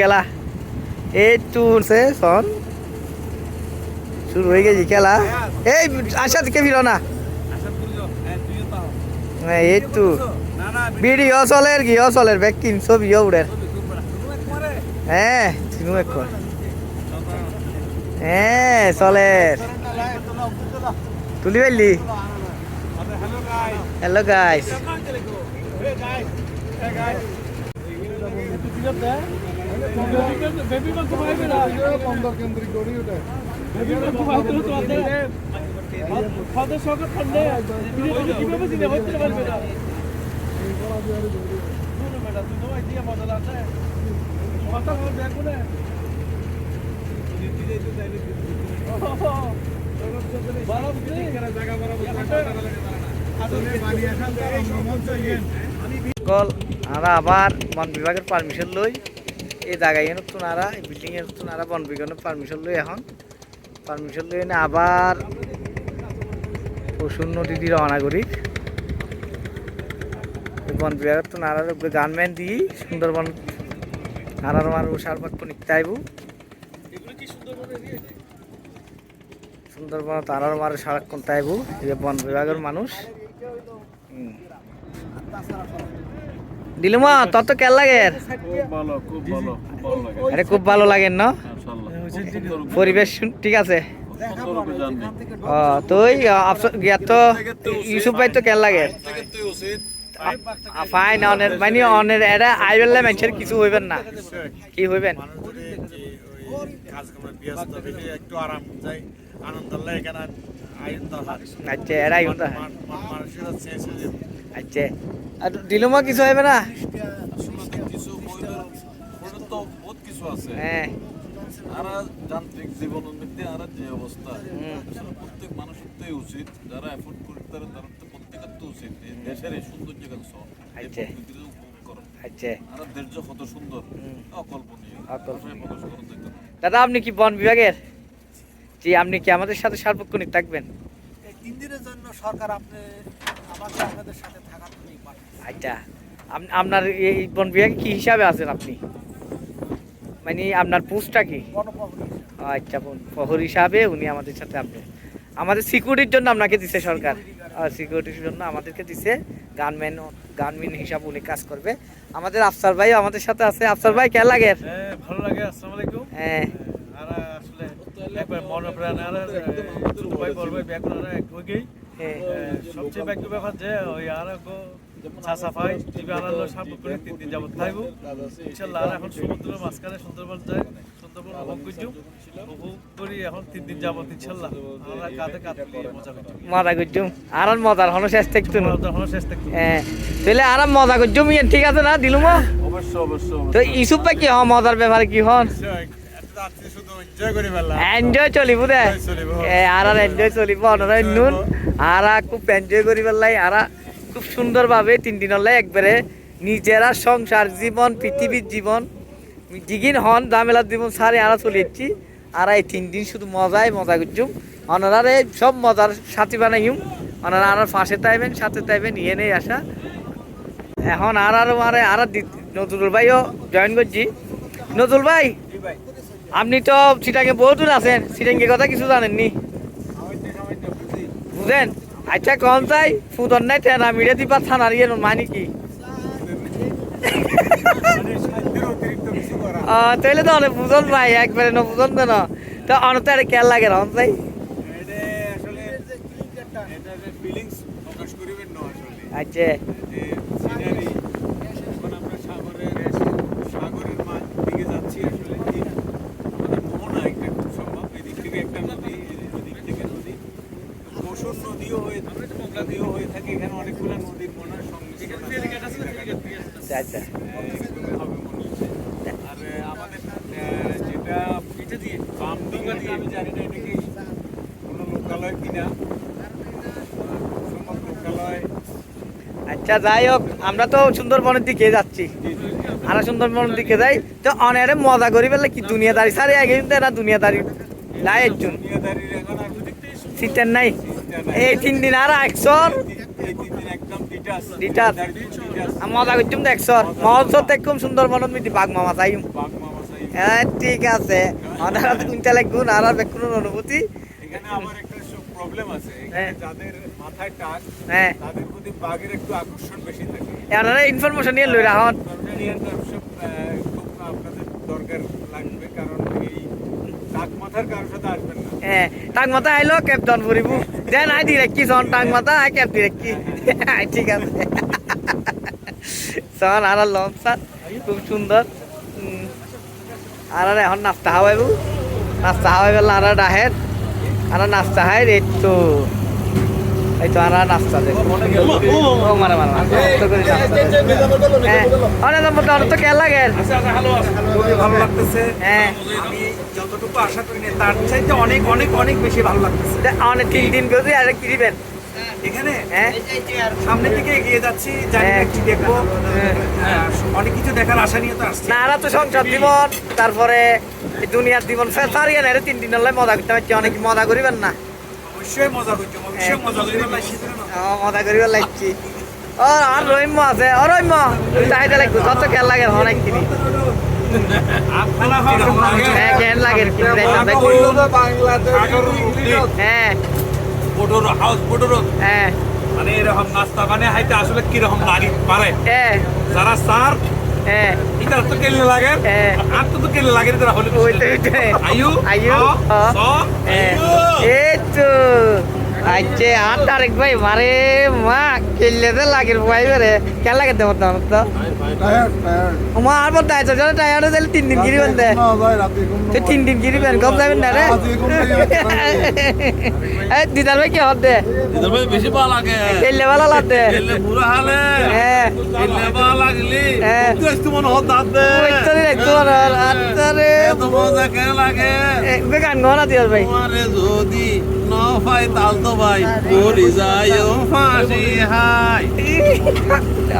খেলা। এই টুরছে সন শুরু হয়ে গেছে খেলা। এই আশা থেকে ফিরো না? হ্যাঁ, এই তো। ভিডিও চলের গিয়ে চলের ব্যাগ তিনশো বিয়ে উড়ের হ্যাঁ এখন। হ্যাঁ চলের তুলি পারলি হ্যালো গাইস কল আমরা আবার বন বিভাগের পারমিশন লই এই জায়গায় নতুন আরা এই বিল্ডিং এর নতুন আরা বন বিভাগের পারমিশন লই এখন। পারমিশন লই এনে আবার পশুর নদী দিয়ে রওনা করি। বন বিভাগের তো নারার উপরে গানম্যান দিই সুন্দরবন নারার মার সারপাত নিতে আইব সুন্দরবন তারার মার সারাক্ষণ তাইব এই বন বিভাগের মানুষ। হুম। দিলুমা, তোর তো কেন লাগে? আরে খুব ভালো লাগে না? পরিবেশ ঠিক আছে। তুই তো ইউসুফ ভাই তো কেন লাগে। ফাইন অনের মানে অনের এরা আইবেলে মানুষের কিছু হইবেন না। কি হইবেন? আচ্ছা আচ্ছা। আর কিছু হইবে না? হ্যাঁ। আর যান্ত্রিক জীবন উন্নতি আর যে অবস্থা প্রত্যেক মানুষের তো উচিত যারা এফোর্ড করতে পারে তারা তো প্রত্যেকের তো উচিত দেশের এই সৌন্দর্য কেন আচ্ছা। আচ্ছা। কত সুন্দর না। দাদা, আপনি কি বন বিভাগের? জি, আপনি কি আমাদের সাথে সার্বক্ষণিক থাকবেন? তিন দিনের জন্য সরকার, আপনি আমাকে আপনাদের সাথে আচ্ছা। আপনার এই বন বিভাগে কি হিসাবে আছেন আপনি? মানে আপনার পোস্টটা কি? আচ্ছা প্রহরী হিসাবে উনি আমাদের সাথে আপনি আমাদের সিকিউরিটির জন্য আপনাকে দিছে সরকার। সিকিউরিটির জন্য আমাদেরকে দিছে গানম্যান গানম্যান হিসাবে উনি কাজ করবে। আমাদের আফসার ভাই আমাদের সাথে আছে। আফসার ভাই কে লাগে? হ্যাঁ ভালো লাগে আসসালামু আলাইকুম। হ্যাঁ। আর আসলে একবার মনে প্রাণে আর ভাই এক হ্যাঁ সবচেয়ে ব্যাগ ব্যাপার যে ওই আর গো সাফাই টিভি আনালো সব করে তিন দিন যাবত থাকব ইনশাল্লাহ আর এখন সমুদ্রের মাঝখানে সুন্দরবন যায় সুন্দরবন উপভোগ করছি। উপভোগ করি এখন তিন দিন যাবত ইনশাল্লাহ। আমরা কাঁধে কাঁধ মিলিয়ে মজা করছি। মজা করছুম আর আর মজার হনো শেষ থাকতো না। তখন শেষ থাকতো হ্যাঁ। তাহলে আর আর মজা করছুম ইয়ে ঠিক আছে না? দিলুম? অবশ্য অবশ্য তো ভাই কি হন মজার ব্যাপারে কি হন? এনজয় দে। এ আর আর এনজয় চলিব অনরাই নুন আর খুব এনজয় করি পেলাই আর খুব সুন্দরভাবে তিন দিন হলে একবারে নিজেরা সংসার জীবন পৃথিবীর জীবন জিগিন হন দামেলার জীবন সারে আরা চলে যাচ্ছি আর এই তিন দিন শুধু মজাই মজা করছুম। অনারা সব মজার সাথী বানাইম। অনারা আর ফাঁসে তাইবেন সাথে তাইবেন ইয়ে নেই আসা এখন আর আর আর আর নজরুল ভাইও জয়েন করছি। নজরুল ভাই। আপনি তো সিটাঙ্গে বহু দূর আছেন সিটাঙ্গে কথা কিছু জানেননি? বুঝেন? আচ্ছা কম চাই ফুদন নাই তেনা মিড়ে দিবা থানার ইয়ে মানে কি? তাইলে তো অনেক বুঝন ভাই একবারে ন বুঝন তো না। তো অনেক তো খেয়াল লাগে রন চাই। ফিলিংস প্রকাশ করিবেন না আসলে। আচ্ছা যে সিনারি এখন আমরা সাগরের সাগরের মাঝ দিকে যাচ্ছি আসলে এই আমাদের মোহনা একটা খুব সম্ভব এদিক থেকে একটা নদী এদিক থেকে নদী পশুর নদীও হয়ে থাকে নদীও হয়ে থাকে এখানে অনেকগুলো নদীর মোহনার সংমিশ্রণ আছে। আচ্ছা আচ্ছা এরকমই হবে মনে হচ্ছে। আর আহ, আমাদের আহ, যেটা পিঠে দিয়ে বাম দিকে দিয়ে আমি জানি না এটা কি কোনো লোকালয় কিনা। লোকালয়। আচ্ছা যাই হোক আমরা তো সুন্দরবনের দিকে যাচ্ছি। আর সুন্দরবনের দিকে যাই। তো অনেরে মজা করি বলে কি দুনিয়াদারি? সারি আগে কিন্তু এরা দুনিয়াদারি। নাই একজন। সিটের নাই। এই তিন দিন আর একশোর। মজা করছুম তো একশোর। মহোৎসব দেখুম সুন্দরবনের মিটি বাঘ মামা চাইম হ্যাঁ ঠিক আছে। ওনারা কুইন্টালে গুণ আর আর বেকুনের অনুভূতি। এখানে আমার একটা প্রবলেম আছে। হ্যাঁ। যাদের মাথায় টাক হ্যাঁ। তাদের প্রতি বাঘের একটু আকর্ষণ বেশি থাকে। ওনারা ইনফরমেশন নিয়ে লই রাখুন কর্নেলিয়ান আহ, খুব আপনাদের দরকার লাগবে কারণ এই টাক মাথার কারোর সাথে আসবেন না। হ্যাঁ টাং মাথা আইলো ক্যাপ দন ভরিব দেন আই ডিরেক্ট কি সন টাং মাথা আই ক্যাপ ডিরেক্ট কি। ঠিক আছে। সন আর লম সাত খুব সুন্দর। আর আর এখন নাস্তা হাওয়াইবু নাস্তা হাওয়াই গেল আর ডাহের আর নাস্তা হাই এই তো। এই তো আর নাস্তা দে ও মারা হ্যাঁ। অনেক নম্বর তো অনেক তো লাগে। খুবই ভালো লাগতেছে। হ্যাঁ। আমি যতটুকু আশা করি না তার চাইতে অনেক অনেক অনেক বেশি ভালো লাগতেছে। অনেক তিন দিন করে আর কি দিবেন? এখানে? হ্যাঁ। সামনের দিকে এগিয়ে যাচ্ছি জানি হ্যাঁ। কি দেখব। হ্যাঁ। হ্যাঁ, অনেক কিছু দেখার আশা নিয়ে তো আসছি। না তো সংসার জীবন তারপরে দুনিয়ার জীবন সারিয়ে না তিন দিন হলে মজা করতে পারছি অনেক মজা করিবেন না। অবশ্যই মজা করছি অবশ্যই মজা করি মজা করিবার লাগছি ও আর রহিম আছে ও রহিম তুই চাহিদা লাগবে কত কেন লাগে অনেক কিনি হ্যাঁ কেন লাগে হ্যাঁ। হাউস হ্যাঁ মানে এরকম নাস্তা মানে হাইতে আসলে কীরকম লাগে পারে? হ্যাঁ যারা স্যার হ্যাঁ এটা তো কেলে লাগে হ্যাঁ। আর তো তো কেলে লাগে তারা হলে স। এই তো আচ্ছা আর তারেক ভাই মারে মা কেলে তো লাগে ভাই রে কেন লাগে দেবো তো তো মা আর বলতে আছে জানো টায়ার দিলে তিন দিন গিরি বলতে। তুই তিন দিন গিরি বেন কম যাবেন না রে। এই দিদার ভাই কি হতে এদের ভাই বেশি ভালো লাগে। কেলে ভালো লাগতে এলে পুরো হালে। হ্যাঁ। এলে ভালো লাগলি। হ্যাঁ। তুই মনে হত দাঁতে ওই তো রে তোর আরে এত মজা কেন লাগে? বেগান গনা দিয়ার ভাই। তোমারে যদি ন পাই তাল তো ভাই পড়ি যায় ফাঁসি হাই